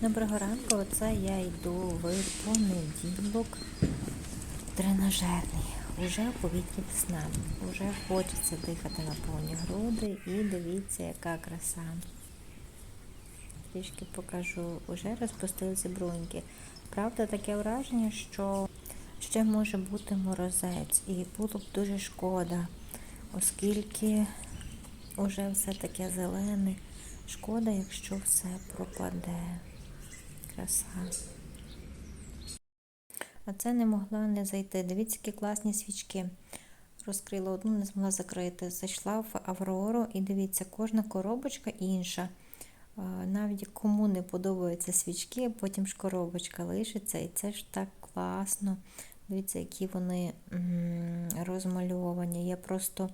Доброго ранку, оце я йду в понеділок тренажерний. Уже повітрі весна. Уже хочеться дихати на повні груди і дивіться, яка краса. Трішки покажу. Уже розпустилися бруньки. Правда, таке враження, що ще може бути морозець, і було б дуже шкода, оскільки уже все таке зелене. Шкода, якщо все пропаде. Краса. А це не могла не зайти. Дивіться, які класні свічки. Розкрила одну, не змогла закрити. Зайшла в Аврору і дивіться, кожна коробочка інша. Навіть кому не подобаються свічки, потім ж коробочка лишиться. І це ж так класно. Дивіться, які вони розмальовані. Я просто,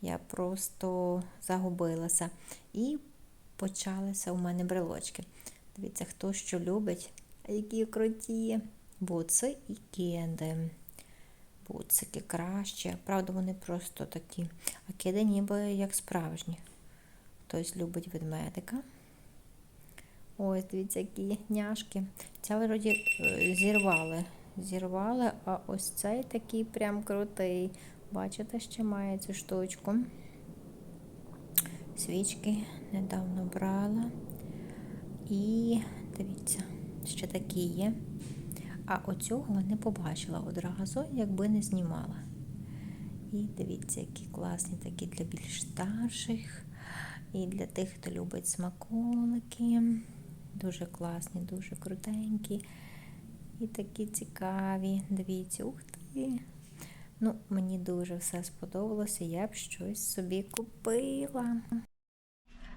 я просто загубилася. І почалися у мене брелочки. Дивіться, хто що любить. Які круті. Буци і кеди. Буцики краще. Правда, вони просто такі. А кеди ніби як справжні. Хтось любить ведмедика. Ось, дивіться, які няшки. Ця вроді е, зірвали. Зірвали, а ось цей такий прям крутий. Бачите, ще має цю штучку. Свічки недавно брала. І дивіться, ще такі є. А оцього не побачила одразу, якби не знімала. І дивіться, які класні такі для більш старших. І для тих, хто любить смаколики. Дуже класні, дуже крутенькі. І такі цікаві. Дивіться, ух ти. Ну, мені дуже все сподобалося. Я б щось собі купила.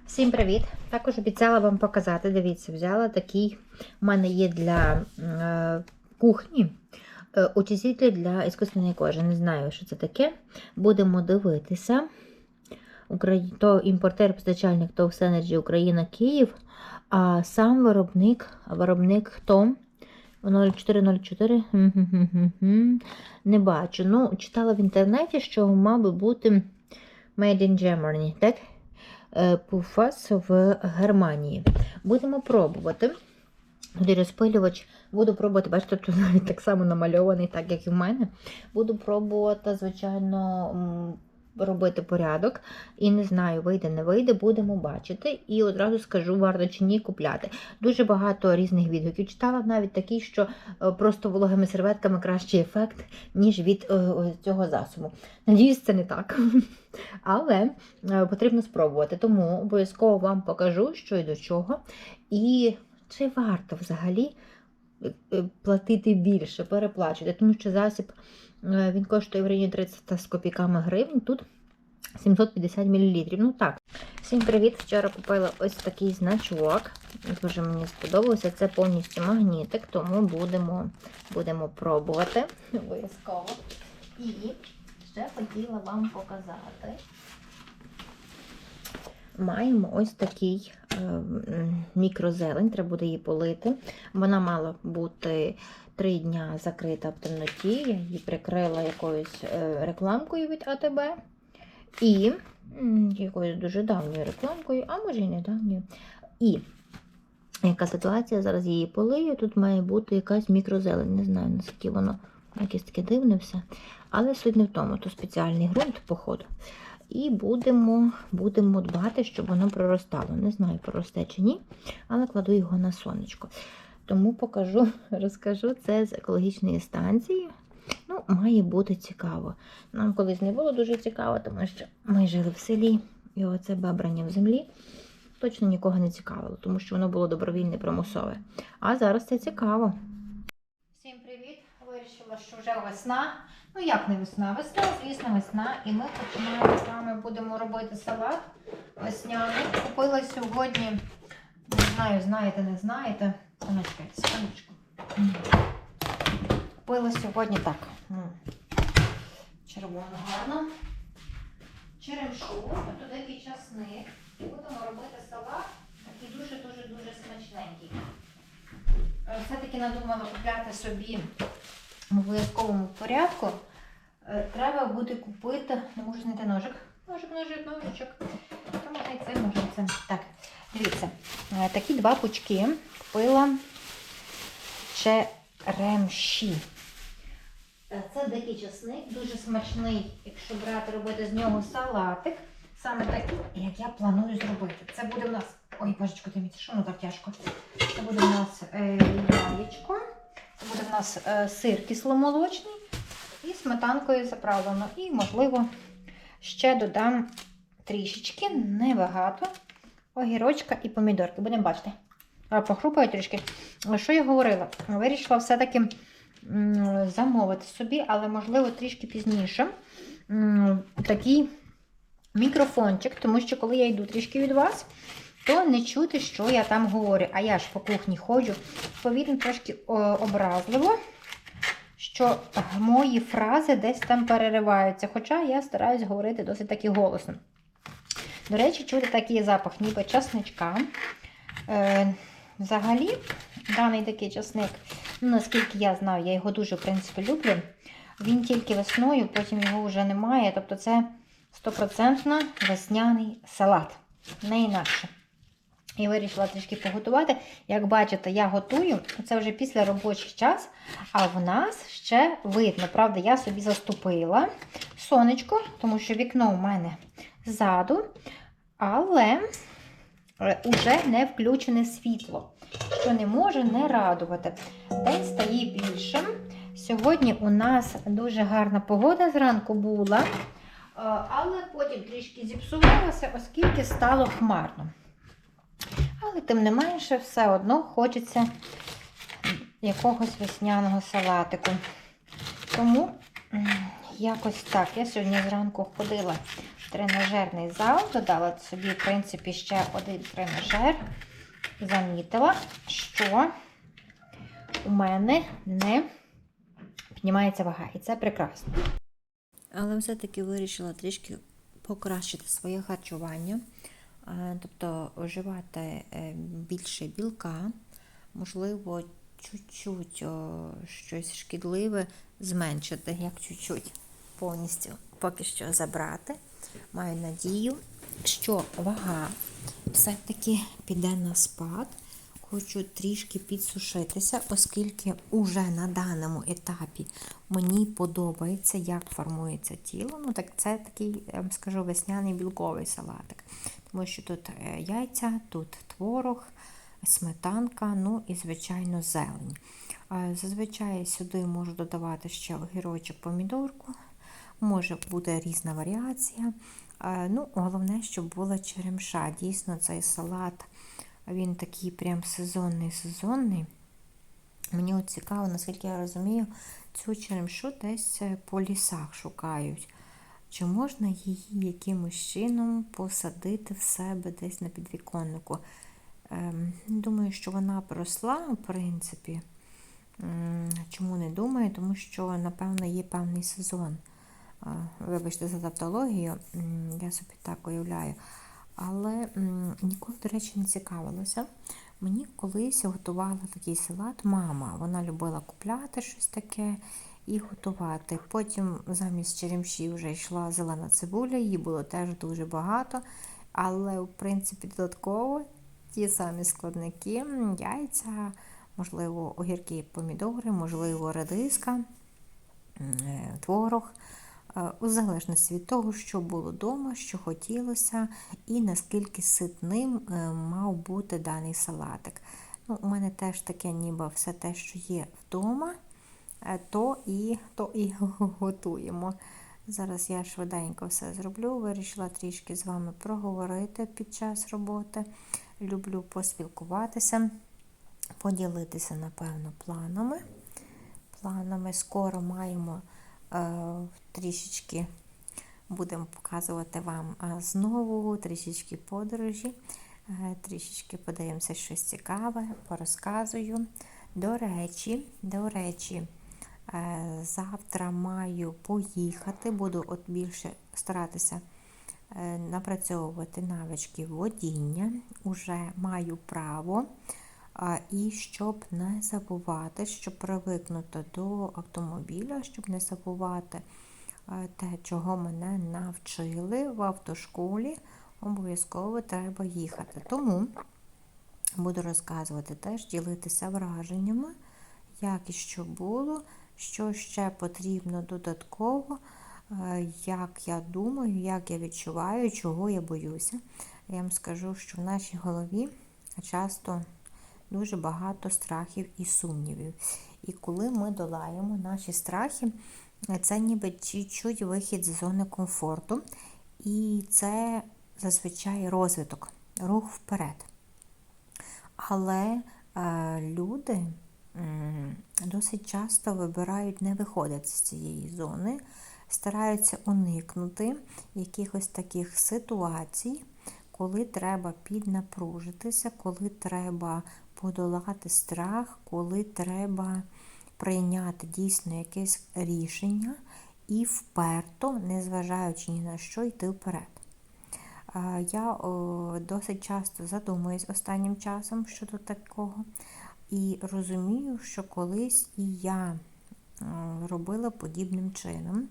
Всім привіт! Також обіцяла вам показати. Дивіться, взяла такий. У мене є для е, кухні е, утіситель для іскусственної кожи. Не знаю, що це таке. Будемо дивитися. Украї... То імпортер, постачальник TOF Energy Україна Київ. А сам виробник, виробник хто? 0404. Не бачу. Ну, читала в інтернеті, що мав би бути Made in Germany, так? Е, Пуфас в Германії. Будемо пробувати. Буде розпилювач. Буду пробувати, бачите, тут навіть так само намальований, так як і в мене. Буду пробувати, звичайно, робити порядок. І не знаю, вийде, не вийде, будемо бачити. І одразу скажу, варто чи ні купляти. Дуже багато різних відгуків. Читала навіть такі, що е, просто вологими серветками кращий ефект, ніж від е, цього засобу. Надіюсь, це не так. Але е, потрібно спробувати. Тому обов'язково вам покажу, що і до чого. І чи варто взагалі платити більше, переплачувати, тому що засіб він коштує в районі 30 з копійками гривень, тут 750 мл. Ну так. Всім привіт! Вчора купила ось такий значок. Дуже мені сподобався. Це повністю магнітик, тому будемо, будемо пробувати обов'язково. І ще хотіла вам показати. Маємо ось такий е, мікрозелень, треба буде її полити. Вона мала бути три дня закрита в темноті. Я її прикрила якоюсь е, рекламкою від АТБ і якоюсь дуже давньою рекламкою, а може і не давньою. І яка ситуація? Зараз її полию. Тут має бути якась мікрозелень. Не знаю, наскільки воно якесь таке дивне все. Але суть не в тому, то спеціальний ґрунт, походу. І будемо, будемо дбати, щоб воно проростало. Не знаю, проросте чи ні, але кладу його на сонечко. Тому покажу, розкажу це з екологічної станції. Ну, має бути цікаво. Нам колись не було дуже цікаво, тому що ми жили в селі, і оце бабрання в землі точно нікого не цікавило, тому що воно було добровільне примусове. А зараз це цікаво. Всім привіт! Вирішила, що вже весна. Ну як не весна? Весна, звісно, весна. І ми починаємо з вами будемо робити салат весняний. Купила сьогодні, не знаю, знаєте, не знаєте. А ну, секундочку. Купила сьогодні так. м, Червоно гарно. Черемшу, туди такий часник. І будемо робити салат. Такий дуже-дуже-дуже смачненький. Е, Все-таки надумала купляти собі в обов'язковому порядку. Е, Треба буде купити, не можу знайти ножик. Ножик, ножик, ножичок. Тому Ай, це може це. Так, дивіться, е, такі два пучки купила черемші. Е, Це дикий часник, дуже смачний, якщо брати, робити з нього салатик. Саме такий, як я планую зробити. Це буде в нас. Ой, божечко, дивіться, що воно так тяжко. Це буде в нас е, яєчко, це буде в нас е, сир кисломолочний і сметанкою заправлено. І, можливо, ще додам трішечки, небагато, огірочка і помідорки. Будемо бачити. А, Похрупаю трішки. Що я говорила? Вирішила все-таки замовити собі, але, можливо, трішки пізніше. Такий мікрофончик, тому що коли я йду трішки від вас, то не чути, що я там говорю. А я ж по кухні ходжу. Повірно, трошки образливо, що мої фрази десь там перериваються. Хоча я стараюсь говорити досить таки голосно. До речі, чути такий запах, ніби часничка. Взагалі, даний такий часник, ну, наскільки я знаю, я його дуже, в принципі, люблю. Він тільки весною, потім його вже немає. Тобто це стопроцентно весняний салат. Не інакше. І вирішила трішки поготувати. Як бачите, я готую. Це вже після робочий час. А в нас ще видно, правда, я собі заступила сонечко, тому що вікно у мене ззаду. Але вже не включене світло, що не може не радувати. День стає більшим. Сьогодні у нас дуже гарна погода зранку була, е, але потім трішки зіпсувалася, оскільки стало хмарно. Але тим не менше, все одно хочеться якогось весняного салатику. Тому якось так. Я сьогодні зранку ходила тренажерний зал, додала собі, в принципі, ще один тренажер. Замітила, що у мене не піднімається вага. І це прекрасно. Але все-таки вирішила трішки покращити своє харчування. Е, Тобто вживати е, більше білка, можливо, чуть-чуть щось шкідливе зменшити, як чуть-чуть повністю поки що забрати. Маю надію, що вага все-таки піде на спад. Хочу трішки підсушитися, оскільки уже на даному етапі мені подобається, як формується тіло. Ну, так це такий, я вам скажу, весняний білковий салатик. Тому що тут е, яйця, тут творог, сметанка, ну і, звичайно, зелень. Е, Зазвичай сюди можу додавати ще огірочок, помідорку. Може бути різна варіація. Е, Ну, Головне, щоб була черемша. Дійсно, цей салат він такий прям сезонний-сезонний. Мені от цікаво, наскільки я розумію, цю черемшу десь е, по лісах шукають. Чи можна її якимось чином посадити в себе десь на підвіконнику? Ем, думаю, що вона проросла, в принципі. Чому не думаю? Тому що, напевно, є певний сезон. Вибачте за тавтологію, я собі так уявляю. Але ніколи, до речі, не цікавилася. Мені колись готувала такий салат мама. Вона любила купляти щось таке і готувати. Потім замість черемші вже йшла зелена цибуля, її було теж дуже багато. Але, в принципі, додатково ті самі складники, яйця, можливо, огірки, помідори, можливо, редиска, е, творог. Е, У залежності від того, що було вдома, що хотілося, і наскільки ситним е, мав бути даний салатик. Ну, У мене теж таке, ніби все те, що є вдома, е, то і, то і готуємо. Зараз я швиденько все зроблю. Вирішила трішки з вами проговорити під час роботи. Люблю поспілкуватися, поділитися, напевно, планами. Планами скоро маємо трішечки будемо показувати вам е, знову трішечки подорожі, е, трішечки подивимося щось цікаве, порозказую. До речі, до речі, е, завтра маю поїхати, буду от більше старатися е, напрацьовувати навички водіння. Уже маю право. І щоб не забувати, щоб привикнути до автомобіля, щоб не забувати е, те, чого мене навчили в автошколі обов'язково треба їхати. Тому буду розказувати теж, ділитися враженнями, як і що було, що ще потрібно додатково, е, як я думаю, як я відчуваю, чого я боюся. Я вам скажу, що в нашій голові часто дуже багато страхів і сумнівів. І коли ми долаємо наші страхи, це ніби чуть-чуть вихід з зони комфорту. І це зазвичай розвиток, рух вперед. Але е, люди досить часто вибирають не виходити з цієї зони, стараються уникнути якихось таких ситуацій, коли треба піднапружитися, коли треба подолати страх, коли треба прийняти дійсно якесь рішення і вперто, незважаючи ні на що, йти вперед. Я досить часто задумуюсь останнім часом щодо такого, і розумію, що колись і я робила подібним чином.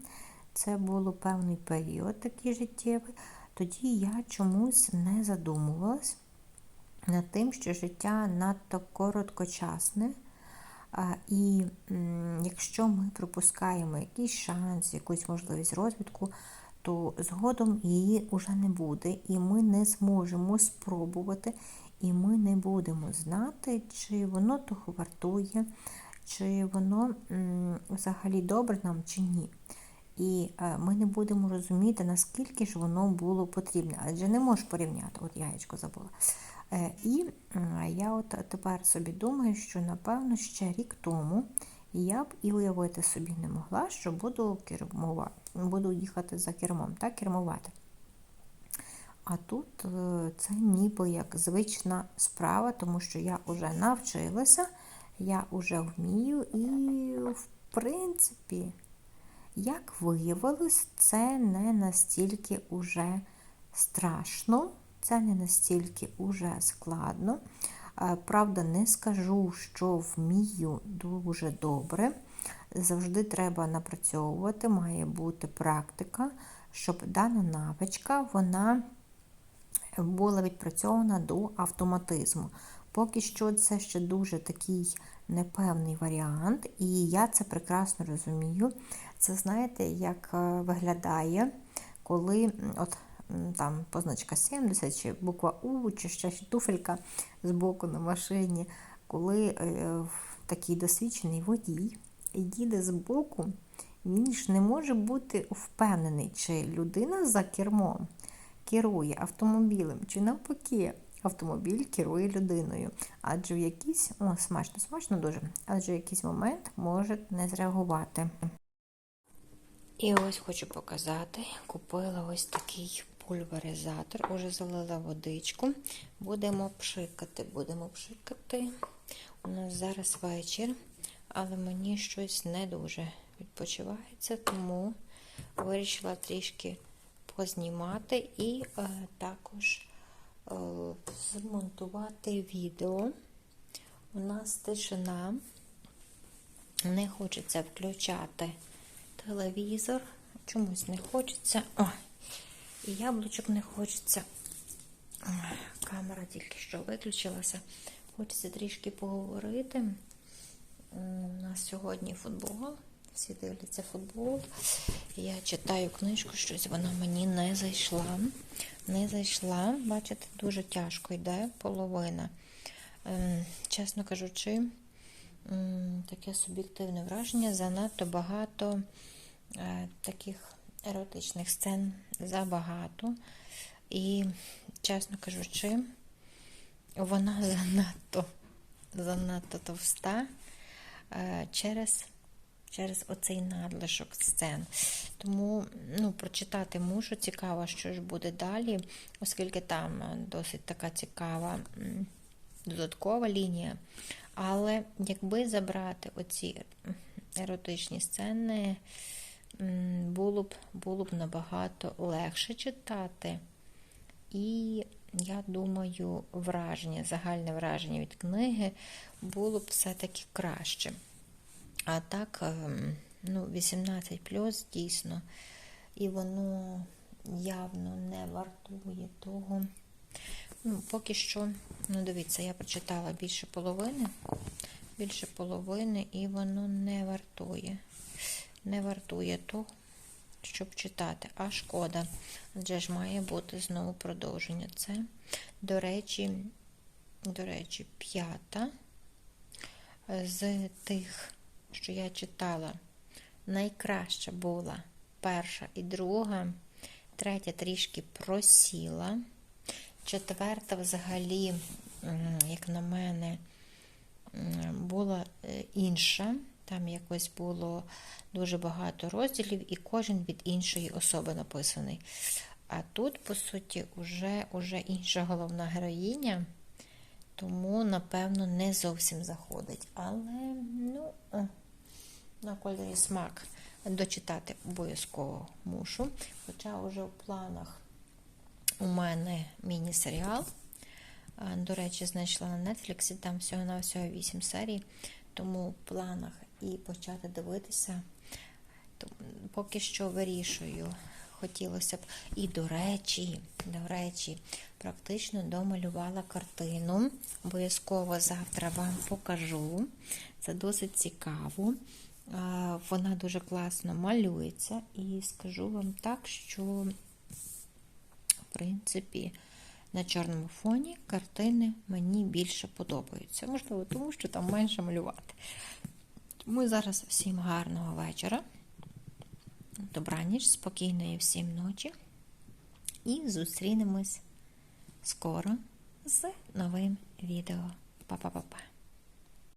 Це було певний період такий життєвий. Тоді я чомусь не задумувалась над тим, що життя надто короткочасне. І якщо ми пропускаємо якийсь шанс, якусь можливість розвитку, то згодом її вже не буде, і ми не зможемо спробувати, і ми не будемо знати, чи воно того вартує, чи воно взагалі добре нам, чи ні. І е, ми не будемо розуміти, наскільки ж воно було потрібне. Адже не можеш порівняти, от яєчко забула. Е, І е, я от тепер собі думаю, що напевно ще рік тому я б і уявити собі не могла, що буду кермувати, буду їхати за кермом, так, кермувати. А тут е, це ніби як звична справа, тому що я вже навчилася, я вже вмію, і, в принципі, як виявилось, це не настільки уже страшно, це не настільки уже складно. Е, правда, не скажу, що вмію дуже добре. Завжди треба напрацьовувати, має бути практика, щоб дана навичка вона була відпрацьована до автоматизму. Поки що це ще дуже такий непевний варіант, і я це прекрасно розумію. Це знаєте, як е, виглядає, коли от там позначка 70, чи буква У, чи ще туфелька з боку на машині, коли е, такий досвідчений водій їде з боку, він ж не може бути впевнений, чи людина за кермом керує автомобілем, чи навпаки. Автомобіль керує людиною, адже в якийсь, о, смачно, смачно дуже, адже в якийсь момент може не зреагувати. І ось хочу показати, купила ось такий пульверизатор, уже залила водичку. Будемо пшикати, будемо пшикати. У нас зараз вечір, але мені щось не дуже відпочивається, тому вирішила трішки познімати і е, також е, змонтувати відео. У нас тишина, не хочеться включати телевізор, чомусь не хочеться. Ой, і яблучок не хочеться. Камера тільки що виключилася. Хочеться трішки поговорити. У нас сьогодні футбол. Всі дивляться футбол. Я читаю книжку, щось вона мені не зайшла. Не зайшла. Бачите, дуже тяжко йде половина. Ем, чесно кажучи, таке суб'єктивне враження. Занадто багато е, таких еротичних сцен забагато. І, чесно кажучи, вона занадто занадто товста е, через через оцей надлишок сцен. Тому ну, прочитати мушу, цікаво, що ж буде далі, оскільки там досить така цікава додаткова лінія. Але якби забрати оці еротичні сцени, було б, було б набагато легше читати. І, я думаю, враження, загальне враження від книги було б все-таки краще. А так, ем, ну, 18 плюс дійсно. І воно, явно не вартує того. Ну, поки що, ну дивіться, я прочитала більше половини, більше половини, і воно не вартує. Не вартує того, щоб читати. А шкода. Адже ж має бути знову продовження. Це, до речі, до речі, п'ята з тих, що я читала, найкраща була перша і друга, третя трішки просіла. Четверта, взагалі, як на мене, була е, інша. Там якось було дуже багато розділів, і кожен від іншої особи написаний. А тут, по суті, уже, уже інша головна героїня, тому, напевно, не зовсім заходить. Але, ну, на кольорі смак дочитати обов'язково мушу. Хоча вже в планах у мене міні-серіал. До речі, знайшла на Netflix, там всього-навсього 8 серій, тому в планах і почати дивитися. Поки що вирішую. Хотілося б. І, до речі, до речі, практично домалювала картину. Обов'язково завтра вам покажу. Це досить цікаво. Вона дуже класно малюється. І скажу вам так, що в принципі, на чорному фоні картини мені більше подобаються. Можливо, тому що там менше малювати. Тому зараз всім гарного вечора. Добраніч, спокійної всім ночі. І зустрінемось скоро з новим відео. Па-па-па-па.